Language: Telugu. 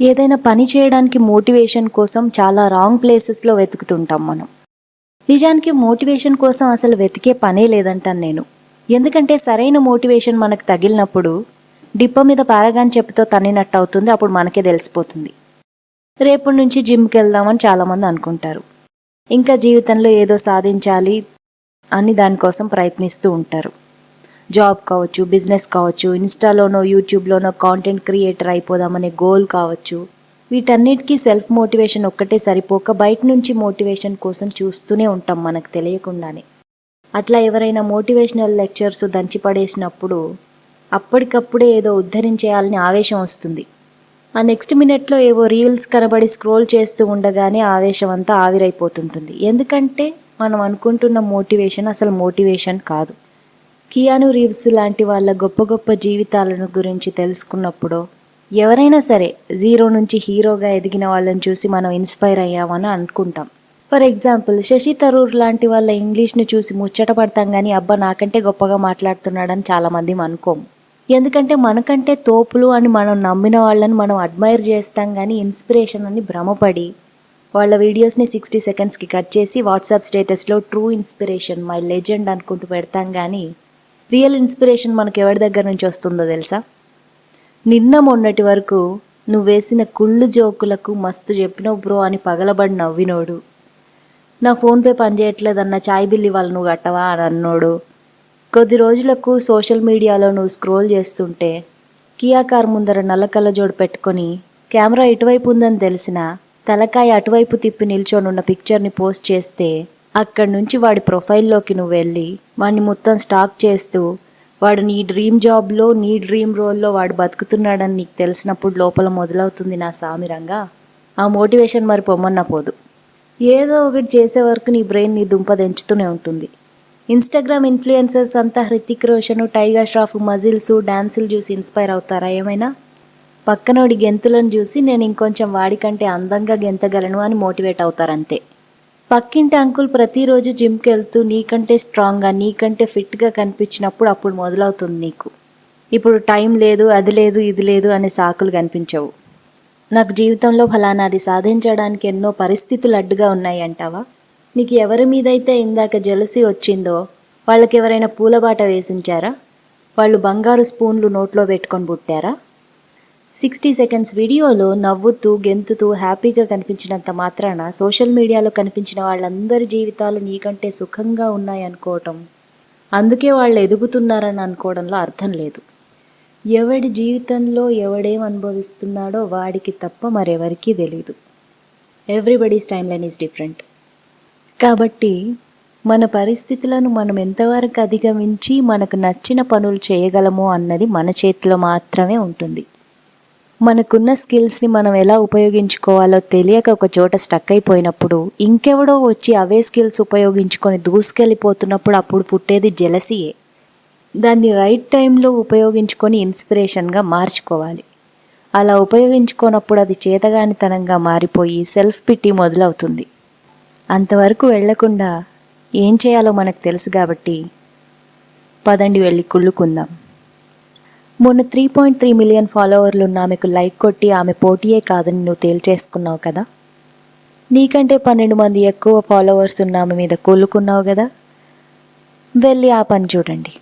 ఏదైనా పని చేయడానికి మోటివేషన్ కోసం చాలా రాంగ్ ప్లేసెస్లో వెతుకుతుంటాం మనం. నిజానికి మోటివేషన్ కోసం అసలు వెతికే పనే లేదంటాను నేను. ఎందుకంటే సరైన మోటివేషన్ మనకు తగిలినప్పుడు డిప్ప మీద పారగాన్ చెప్పుతో తన్నినట్టు అవుతుంది అప్పుడు మనకే తెలిసిపోతుంది. రేపటి నుంచి జిమ్కి వెళ్దామని చాలామంది అనుకుంటారు. ఇంకా జీవితంలో ఏదో సాధించాలి అని దానికోసం ప్రయత్నిస్తూ ఉంటారు. జాబ్ కావచ్చు బిజినెస్ కావచ్చు ఇన్స్టాలోనో యూట్యూబ్లోనో కాంటెంట్ క్రియేటర్ అయిపోదామనే గోల్ కావచ్చు. వీటన్నిటికీ సెల్ఫ్ మోటివేషన్ ఒక్కటే సరిపోక బయట నుంచి మోటివేషన్ కోసం చూస్తూనే ఉంటాం మనకు తెలియకుండానే. అట్లా ఎవరైనా మోటివేషనల్ లెక్చర్స్ దంచిపడేసినప్పుడు అప్పటికప్పుడే ఏదో ఉద్ధరించేయాలని ఆవేశం వస్తుంది. ఆ నెక్స్ట్ మినిట్లో ఏవో రీల్స్ కనబడి స్క్రోల్ చేస్తూ ఉండగానే ఆవేశం అంతా ఆవిరైపోతుంటుంది. ఎందుకంటే మనం అనుకుంటున్న మోటివేషన్ అసలు మోటివేషన్ కాదు. కియాను రీవ్స్ లాంటి వాళ్ళ గొప్ప గొప్ప జీవితాలను గురించి తెలుసుకున్నప్పుడు ఎవరైనా సరే జీరో నుంచి హీరోగా ఎదిగిన వాళ్ళని చూసి మనం ఇన్స్పైర్ అయ్యామని అనుకుంటాం. ఫర్ ఎగ్జాంపుల్ శశి తరూర్ లాంటి వాళ్ళ ఇంగ్లీష్ను చూసి ముచ్చట పడతాం కానీ అబ్బా నాకంటే గొప్పగా మాట్లాడుతున్నాడని చాలామంది అనుకోము ఎందుకంటే మనకంటే తోపులు అని మనం నమ్మిన వాళ్ళని మనం అడ్మైర్ చేస్తాం కానీ ఇన్స్పిరేషన్ అని భ్రమపడి వాళ్ళ వీడియోస్ని సిక్స్టీ సెకండ్స్కి కట్ చేసి వాట్సాప్ స్టేటస్లో ట్రూ ఇన్స్పిరేషన్ మై లెజెండ్ అనుకుంటూ పెడతాం కానీ రియల్ ఇన్స్పిరేషన్ మనకు ఎవరి దగ్గర నుంచి వస్తుందో తెలుసా? నిన్న మొన్నటి వరకు నువ్వు వేసిన కుళ్ళు జోకులకు మస్తు చెప్పినావు బ్రో అని పగలబడి నవ్వినోడు. నా ఫోన్పే పనిచేయట్లేదన్న చాయ్ బిల్ ఇవాళ నువ్వు కట్టవా అని అన్నోడు. కొద్ది రోజులకు సోషల్ మీడియాలో నువ్వు స్క్రోల్ చేస్తుంటే కియా కార్ ముందర నల్లకల్ల జోడు పెట్టుకొని కెమెరా ఇటువైపు ఉందని తెలిసిన తలకాయ అటువైపు తిప్పి నిల్చొనున్న పిక్చర్ని పోస్ట్ చేస్తే అక్కడి నుంచి వాడి ప్రొఫైల్లోకి నువ్వు వెళ్ళి వాడిని మొత్తం స్టాక్ చేస్తూ వాడు నీ డ్రీమ్ జాబ్లో నీ డ్రీమ్ రోల్లో వాడు బతుకుతున్నాడని నీకు తెలిసినప్పుడు లోపల మొదలవుతుంది నా సామిరంగా ఆ మోటివేషన్ మరి పొమ్మన్న పోదు. ఏదో ఒకటి చేసే వరకు నీ బ్రెయిన్ నీ దుంప దించుతూనే ఉంటుంది. ఇన్స్టాగ్రామ్ ఇన్ఫ్లుయెన్సర్స్ అంతా హృతిక్ రోషన్ టైగర్ ష్రాఫ్ మజిల్స్ డాన్సులు చూసి ఇన్స్పైర్ అవుతారా ఏమైనా? పక్కనోడి గెంతులను చూసి నేను ఇంకొంచెం వాడికంటే అందంగా గెంతగలను అని మోటివేట్ అవుతారంతే. పక్కింటి అంకుల్ ప్రతిరోజు జిమ్కి వెళ్తూ నీకంటే స్ట్రాంగ్గా నీకంటే ఫిట్గా కనిపించినప్పుడు అప్పుడు మొదలవుతుంది నీకు. ఇప్పుడు టైం లేదు అది లేదు ఇది లేదు అనే సాకులు కనిపించవు. నాకు జీవితంలో ఫలానాది సాధించడానికి ఎన్నో పరిస్థితులు అడ్డుగా ఉన్నాయి అంటావా? నీకు ఎవరి మీదైతే ఇందాక జలసి వచ్చిందో వాళ్ళకి ఎవరైనా పూలబాట వేసించారా? వాళ్ళు బంగారు స్పూన్లు నోట్లో పెట్టుకొని పుట్టారా సిక్స్టీ సెకండ్స్ వీడియోలో నవ్వుతూ గెంతుతూ హ్యాపీగా కనిపించినంత మాత్రాన సోషల్ మీడియాలో కనిపించిన వాళ్ళందరి జీవితాలు నీకంటే సుఖంగా ఉన్నాయనుకోవటం. అందుకే వాళ్ళు ఎదుగుతున్నారని అనుకోవడంలో అర్థం లేదు. ఎవడి జీవితంలో ఎవడేం అనుభవిస్తున్నాడో వాడికి తప్ప మరెవరికీ తెలియదు everybody's time line is different కాబట్టి మన పరిస్థితులను మనం ఎంతవరకు అధిగమించి మనకు నచ్చిన పనులు చేయగలమో అన్నది మన చేతిలో మాత్రమే ఉంటుంది. మనకున్న స్కిల్స్ని మనం ఎలా ఉపయోగించుకోవాలో తెలియక ఒక చోట స్టక్ అయిపోయినప్పుడు ఇంకెవడో వచ్చి అవే స్కిల్స్ ఉపయోగించుకొని దూసుకెళ్ళిపోతున్నప్పుడు అప్పుడు పుట్టేది జెలసీయే దాన్ని రైట్ టైంలో ఉపయోగించుకొని ఇన్స్పిరేషన్గా మార్చుకోవాలి. అలా ఉపయోగించుకోనప్పుడు అది చేతగానితనంగా మారిపోయి సెల్ఫ్ పిట్టి మొదలవుతుంది. అంతవరకు వెళ్ళకుండా ఏం చేయాలో మనకు తెలుసు కాబట్టి పదండి వెళ్ళి కుళ్ళుకుందాం. మొన్న త్రీ పాయింట్ త్రీ మిలియన్ ఫాలోవర్లు ఉన్న ఆమెకు లైక్ కొట్టి ఆమె పోటీయే కాదని నువ్వు తేల్చేసుకున్నావు కదా? నీకంటే పన్నెండు మంది ఎక్కువ ఫాలోవర్స్ ఉన్న ఆమె మీద కూలుకున్నావు కదా? వెళ్ళి ఆ పని చూడండి.